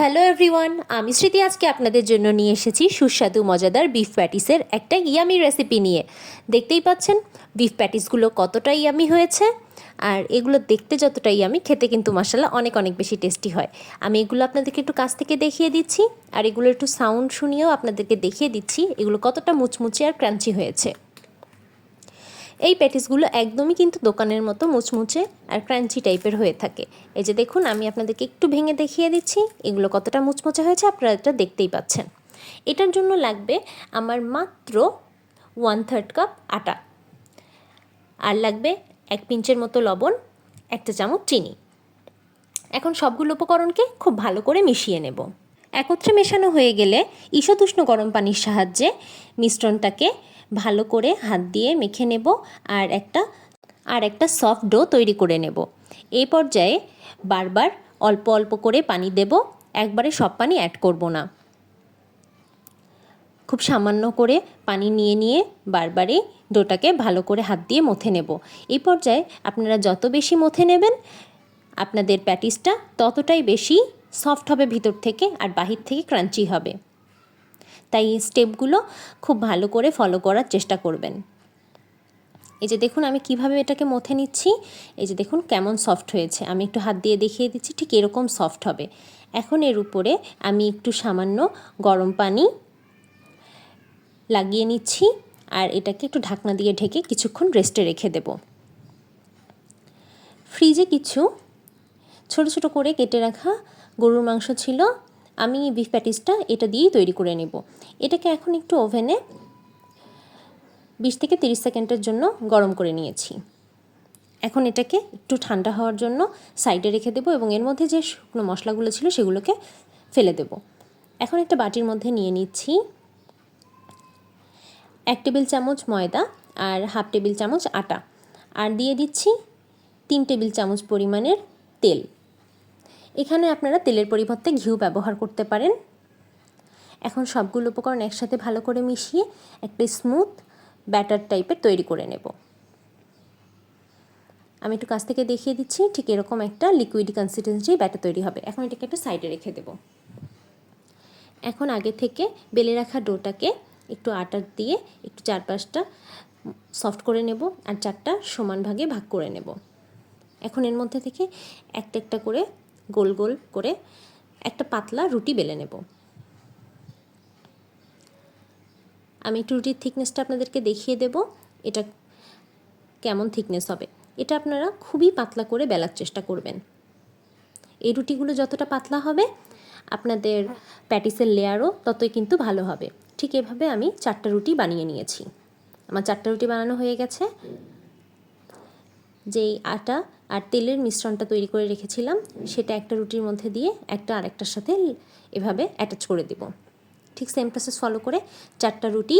Hello everyone আমি স্মৃতি আজকে আপনাদের জন্য নিয়ে এসেছি সুস্বাদু, মজাদার বিফ প্যাটিসের একটা ইয়ামি রেসিপি নিয়ে। দেখতেই পাচ্ছেন বিফ প্যাটিসগুলো কতটা ইয়ামি হয়েছে, আর এগুলো দেখতে যতটা ইয়ামি খেতে কিন্তু মশালা অনেক অনেক বেশি টেস্টি হয়। আমি এগুলো আপনাদেরকে একটু কাছ থেকে দেখিয়ে দিচ্ছি, আর এগুলো একটু সাউন্ড শুনিয়েও আপনাদেরকে দেখিয়ে দিচ্ছি, এগুলো কতটা মুচমুচে আর ক্রাঞ্চি হয়েছে। এই প্যাটিসগুলো একদমই কিন্তু দোকানের মতো মুচমুচে আর ক্রাঞ্চি টাইপের হয়ে থাকে। এই যে দেখুন, আমি আপনাদেরকে একটু ভেঙে দেখিয়ে দিচ্ছি। এগুলো কতটা মুচমুচে হয়েছে আপনারা এটা দেখতেই পাচ্ছেন। এটার জন্য লাগবে আমার মাত্র ওয়ান থার্ড কাপ আটা। আর লাগবে এক পিঞ্চের মতো লবণ, একটা চামচ চিনি। এখন সবগুলো উপকরণকে খুব ভালো করে মিশিয়ে নেব। একত্রে মেশানো হয়ে গেলে ঈশতুষ্ণ গরম পানির সাহায্যে মিশ্রণটাকে ভালো করে হাত দিয়ে মেখে নেব আর একটা আর একটা সফট ডো তৈরি করে নেব। এই পর্যায়ে বারবার অল্প অল্প করে পানি দেব, একবারে সব পানি অ্যাড করব না। খুব সামান্য করে পানি নিয়ে নিয়ে বারবারই ডোটাকে ভালো করে হাত দিয়ে মথে নেব। এই পর্যায়ে আপনারা যত বেশি মথে নেবেন, আপনাদের প্যাটিসটা ততটাই বেশি সফট হবে ভিতর থেকে আর বাহির থেকে ক্রাঞ্চি হবে। তাই এই স্টেপগুলো খুব ভালো করে ফলো করার চেষ্টা করবেন। এই যে দেখুন, আমি কীভাবে এটাকে মথে নিচ্ছি। এই যে দেখুন, কেমন সফট হয়েছে। আমি একটু হাত দিয়ে দেখিয়ে দিচ্ছি, ঠিক এরকম সফট হবে। এখন এর উপরে আমি একটু সামান্য গরম পানি লাগিয়ে নিচ্ছি আর এটাকে একটু ঢাকনা দিয়ে ঢেকে কিছুক্ষণ রেস্টে রেখে দেব। ফ্রিজে কিছু ছোট ছোট করে কেটে রাখা গরুর মাংস ছিল, আমি বিফ প্যাটিসটা এটা দিয়েই তৈরি করে নেব। এটাকে এখন একটু ওভেনে বিশ থেকে তিরিশ সেকেন্ডের জন্য গরম করে নিয়েছি। এখন এটাকে একটু ঠান্ডা হওয়ার জন্য সাইডে রেখে দেবো এবং এর মধ্যে যে শুকনো মশলাগুলো ছিল সেগুলোকে ফেলে দেব। এখন একটা বাটির মধ্যে নিয়ে নিচ্ছি এক টেবিল চামচ ময়দা আর হাফ টেবিল চামচ আটা। আর দিয়ে দিচ্ছি তিন টেবিল চামচ পরিমাণের তেল। এখানে আপনারা তেলের পরিবর্তে ঘিউ ব্যবহার করতে পারেন। এখন সবগুলো উপকরণ একসাথে ভালো করে মিশিয়ে একটা স্মুথ ব্যাটার টাইপের তৈরি করে নেব। আমি একটু কাছ থেকে দেখিয়ে দিচ্ছি, ঠিক এরকম একটা লিকুইড কনসিস্টেন্সি ব্যাটার তৈরি হবে। এখন এটাকে একটা সাইডে রেখে দেব। এখন আগে থেকে বেলে রাখা ডোটাকে একটু আটা দিয়ে একটু চারপাশটা সফট করে নেব আর চারটা সমান ভাগে ভাগ করে নেব। এখন এর মধ্যে থেকে একটা একটা করে গোল গোল করে একটা পাতলা রুটি বেলে নেব। আমি একটু রুটির থিকনেসটা আপনাদেরকে দেখিয়ে দেব, এটা কেমন থিকনেস হবে। এটা আপনারা খুবই পাতলা করে বেলার চেষ্টা করবেন। এই রুটিগুলো যতটা পাতলা হবে, আপনাদের প্যাটিসের লেয়ারও ততই কিন্তু ভালো হবে। ঠিক এভাবে আমি চারটা রুটি বানিয়ে নিয়েছি। আমার চারটা রুটি বানানো হয়ে গেছে। যেই আটা আর তেলের মিশ্রণটা তৈরি করে রেখেছিলাম, সেটা একটা রুটির মধ্যে দিয়ে একটা আরেকটার সাথে এভাবে অ্যাটাচ করে দেব। ঠিক সেম প্রসেস ফলো করে চারটা রুটি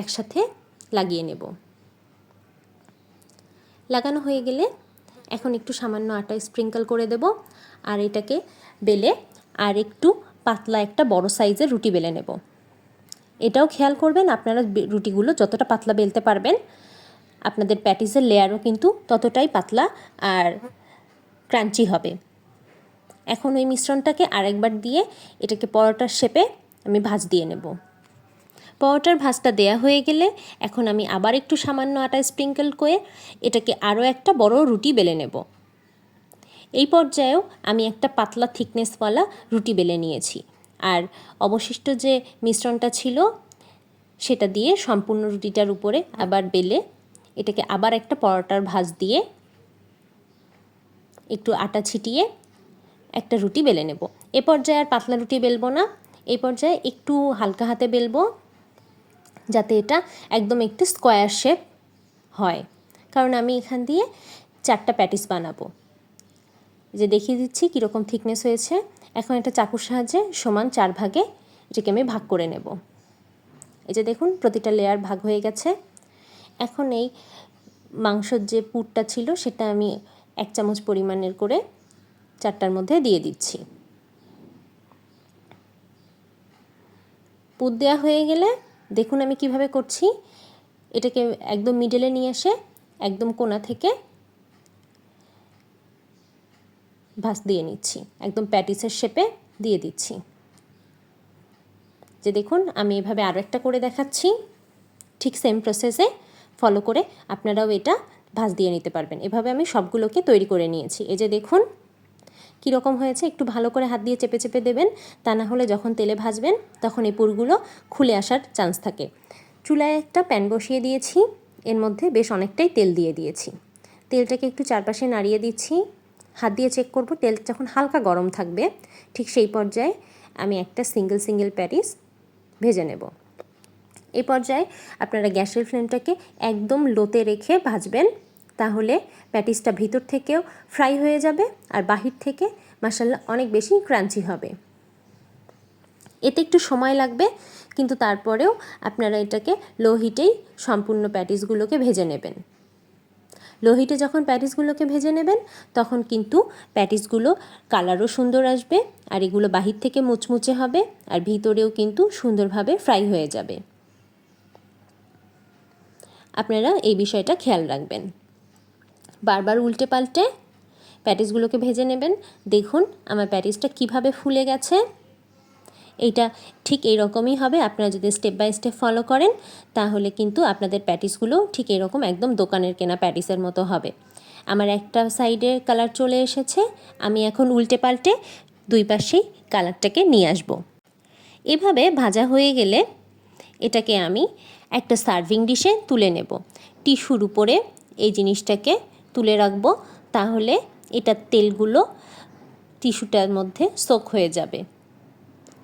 একসাথে লাগিয়ে নেব। লাগানো হয়ে গেলে এখন একটু সামান্য আটা স্প্রিঙ্কল করে দেব, আর এটাকে বেলে আর একটু পাতলা একটা বড় সাইজের রুটি বেলে নেব। এটাও খেয়াল করবেন, আপনারা রুটিগুলো যতটা পাতলা বেলতে পারবেন আপনাদের প্যাটিসের লেয়ারও কিন্তু ততটাই পাতলা আর ক্রাঞ্চি হবে। এখন ওই মিশ্রণটাকে আরেকবার দিয়ে এটাকে পরোটার শেপে আমি ভাজ দিয়ে নেব। পরোটার ভাজটা দেয়া হয়ে গেলে এখন আমি আবার একটু সামান্য আটা স্প্রিঙ্কেল করে এটাকে আরও একটা বড় রুটি বেলে নেব। এই পর্যায়েও আমি একটা পাতলা থিকনেসওয়ালা রুটি বেলে নিয়েছি। আর অবশিষ্ট যে মিশ্রণটা ছিল সেটা দিয়ে সম্পূর্ণ রুটিটার উপরে আবার বেলে এটাকে আবার একটা পরোটার ভাজ দিয়ে একটু আটা ছিটিয়ে একটা রুটি বেলে নেব। এ পর্যায়ে আর পাতলা রুটি বেলবো না। এই পর্যায়ে একটু হালকা হাতে বেলবো যাতে এটা একদম একটু স্কোয়ার শেপ হয়। কারণ আমি এখান দিয়ে চারটা প্যাটিস বানাবো। যে দেখিয়ে দিচ্ছি কীরকম থিকনেস হয়েছে। এখন এটা চাকুর সাহায্যে সমান চার ভাগে এটাকে আমি ভাগ করে নেব। এই যে দেখুন, প্রতিটা লেয়ার ভাগ হয়ে গেছে। এখন এই মাংসর যে পুরটা ছিল, সেটা আমি এক চামচ পরিমাণের করে চারটার মধ্যে দিয়ে দিচ্ছি। পুর দেওয়া হয়ে গেলে দেখুন আমি কীভাবে করছি। এটাকে একদম মিডলে নিয়ে এসে একদম কোনা থেকে ভাস দিয়ে নিচ্ছি। একদম প্যাটিসের শেপে দিয়ে দিচ্ছি। যে দেখুন আমি এভাবে আরও একটা করে দেখাচ্ছি। ঠিক সেম প্রসেসে ফলো করে আপনারাও এটা ভাজ দিয়ে নিতে পারবেন। এভাবে আমি সবগুলোকে তৈরি করে নিয়েছি। এই যে দেখুন কীরকম হয়েছে? একটু ভালো করে হাত দিয়ে চেপে চেপে দেবেন, তা না হলে যখন তেলে ভাজবেন, তখন এই পুরগুলো খুলে আসার চান্স থাকে। চুলায় একটা প্যান বসিয়ে দিয়েছি, এর মধ্যে বেশ অনেকটাই তেল দিয়ে দিয়েছি। তেলটাকে একটু চারপাশে নাড়িয়ে দিচ্ছি। হাত দিয়ে চেক করব, তেল যখন হালকা গরম থাকবে, ঠিক সেই পর্যায়ে আমি একটা সিঙ্গেল সিঙ্গেল প্যারিস ভেজে নেব। এই পর্যায়ে আপনারা গ্যাসের ফ্লেমটাকে একদম লোতে রেখে ভাজবেন। তাহলে প্যাটিসটা ভিতর থেকেও ফ্রাই হয়ে যাবে আর বাহির থেকে মাসাল্লা অনেক বেশি ক্রাঞ্চি হবে। এতে একটু সময় লাগবে, কিন্তু তারপরেও আপনারা এটাকে লো হিটেই সম্পূর্ণ প্যাটিসগুলোকে ভেজে নেবেন। লো হিটে যখন প্যাটিসগুলোকে ভেজে নেবেন, তখন কিন্তু প্যাটিসগুলো কালারও সুন্দর আসবে আর এগুলো বাহির থেকে মুচমুচে হবে আর ভিতরেও কিন্তু সুন্দরভাবে ফ্রাই হয়ে যাবে। আপনারা এই বিষয়টা খেয়াল রাখবেন। বারবার উল্টে পাল্টে প্যাটিসগুলোকে ভেজে নেবেন। দেখুন, আমার প্যাটিসটা কীভাবে ফুলে গেছে। এইটা ঠিক এই রকমই হবে, আপনারা যদি স্টেপ বাই স্টেপ ফলো করেন, তাহলে কিন্তু আপনাদের প্যাটিসগুলো ঠিক এরকম একদম দোকানের কেনা প্যাটিসের মতো হবে। আমার একটা সাইডে কালার চলে এসেছে, আমি এখন উল্টে পাল্টে দুই পাশেই কালারটাকে নিয়ে আসব। এভাবে ভাজা হয়ে গেলে এটাকে আমি একটা সার্ভিং ডিশে তুলে নেব। টিস্যুর উপরে এই জিনিসটাকে তুলে রাখব, তাহলে এটার তেলগুলো টিস্যুটার মধ্যে সোক হয়ে যাবে।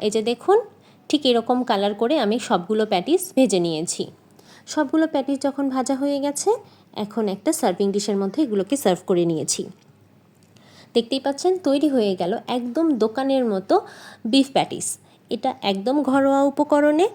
এই যে দেখুন, ঠিক এরকম কালার করে আমি সবগুলো প্যাটিস ভেজে নিয়েছি। সবগুলো প্যাটিস যখন ভাজা হয়ে গেছে, এখন একটা সার্ভিং ডিশের মধ্যে এগুলোকে সার্ভ করে নিয়েছি। দেখতেই পাচ্ছেন, তৈরি হয়ে গেল একদম দোকানের মতো বিফ প্যাটিস এটা একদম ঘরোয়া উপকরণে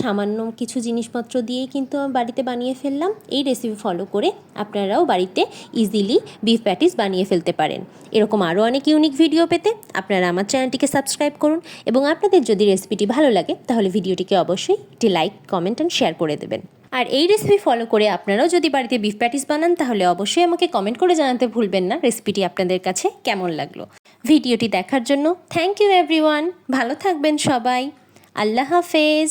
সামান্য কিছু জিনিসপত্র দিয়েই কিন্তু আমি বাড়িতে বানিয়ে ফেললাম। এই রেসিপি ফলো করে আপনারাও বাড়িতে ইজিলি বিফ প্যাটিস বানিয়ে ফেলতে পারেন। এরকম আরও অনেক ইউনিক ভিডিও পেতে আপনারা আমার চ্যানেলটিকে সাবস্ক্রাইব করুন এবং আপনাদের যদি রেসিপিটি ভালো লাগে, তাহলে ভিডিওটিকে অবশ্যই একটি লাইক কমেন্ট অ্যান্ড শেয়ার করে দেবেন। আর এই রেসিপি ফলো করে আপনারাও যদি বাড়িতে বিফ প্যাটিস বানান, তাহলে অবশ্যই আমাকে কমেন্ট করে জানাতে ভুলবেন না রেসিপিটি আপনাদের কাছে কেমন লাগল। ভিডিওটি দেখার জন্য থ্যাংক ইউ এভরিওয়ান ভালো থাকবেন সবাই। আল্লাহ হাফেজ।